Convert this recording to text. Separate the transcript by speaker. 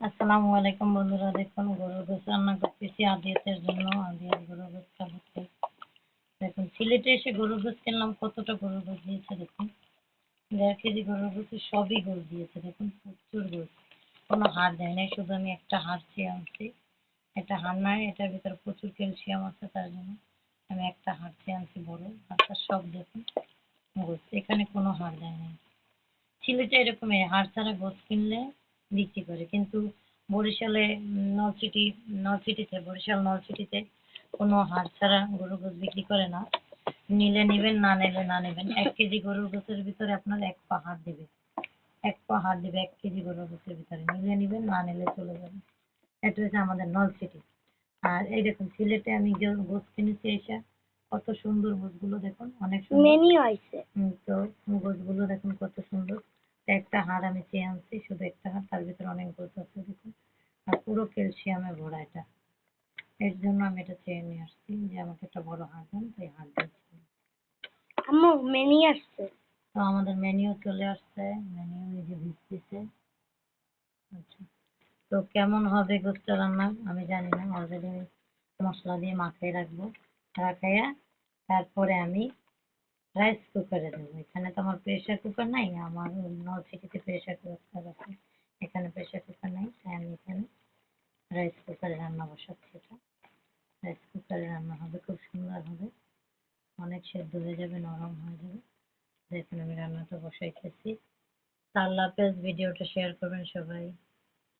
Speaker 1: আসসালামু আলাইকুম বন্ধুরা, দেখুন গরুর গোস রান্না করতেছি আদিয়াতের জন্য। আদিয়াত গরুর গোস খাব দেখুন, সিলেটে এসে গরুর গোস কিনলাম, কতটা গরুর গোস দিয়েছে দেখুন। দেড় কেজি গরুর গোসে সবই গোস দিয়েছে, দেখুন, প্রচুর গোস কোনো হাড় দেয় নাই, শুধু আমি একটা হাড় চেয়ে আনছি। এটা হাড় নয় এটার ভিতরে প্রচুর ক্যালসিয়াম আছে তার জন্য আমি একটা হাড় চেয়ে আনছি বড়। হাড়টা সব দেখুন গোস এখানে কোনো হাড় দেয় নাই। সিলেটে এরকমই, হাড় ছাড়া গোস কিনলে বিক্রি করে। কিন্তু বরিশালে নলছিটি নলছিটিতে বরিশাল নলছিটিতে কোনো হাড় ছাড়া গরুর গোস বিক্রি করে না। নিলে নেবেন না নিলে না নেবেন। এক কেজি গরুর গোসের ভিতরে আপনার এক পা হাড় দিবে। এক পা হাড় দিবে এক কেজি গরুর গোসের ভিতরে। নিলে নেবেন না নিলে চলে যাবে। এটা হচ্ছে আমাদের নলছিটি আর এই দেখুন সিলেটে আমি যে গোস কিনেছি এসে কত সুন্দর গোসগুলো দেখুন অনেক সুন্দর।
Speaker 2: মেনি হয়েছে।
Speaker 1: তো গোছগুলো দেখুন কত সুন্দর। তো একটা আমি চেয়ে আনছি শুধু একটা হাড় তার ভিতরে অনেক গোছ আছে দেখুন। আর পুরো ক্যালসিয়ামে ভরা এটা। এর জন্য আমি এটা চেয়ে নিয়ে আসছি যে আমাকে একটা বড় হাড় দেন তাই হাড় দিচ্ছি।
Speaker 2: আম্মু মেনি আসছে।
Speaker 1: তো আমাদের মেনিউ চলে আসছে। মেনিউ এই যে ভিজতেছে আচ্ছা। তো কেমন হবে গোস্ত রান্না? আমি জানি না। অলরেডি মশলা দিয়ে মাখিয়ে রাখব। রাখাইয়া তারপরে আমি রাইস কুকারে দেবো। এখানে তো আমার প্রেশার কুকার নাই, আমার নলছিটিতে প্রেশার কুকার আছে। এখানে প্রেশার কুকার নাই, তাই আমি এখানে রাইস কুকারে রান্না বসাচ্ছি এটা। রাইস কুকারে রান্না হবে, খুব সুন্দর হবে। অনেক সেদ্ধ হয়ে যাবে, নরম হয়ে যাবে। দেখুন আমি রান্নাটা বসাইতেছি। আল্লাহ হাফেজ ভিডিওটা শেয়ার করবেন সবাই।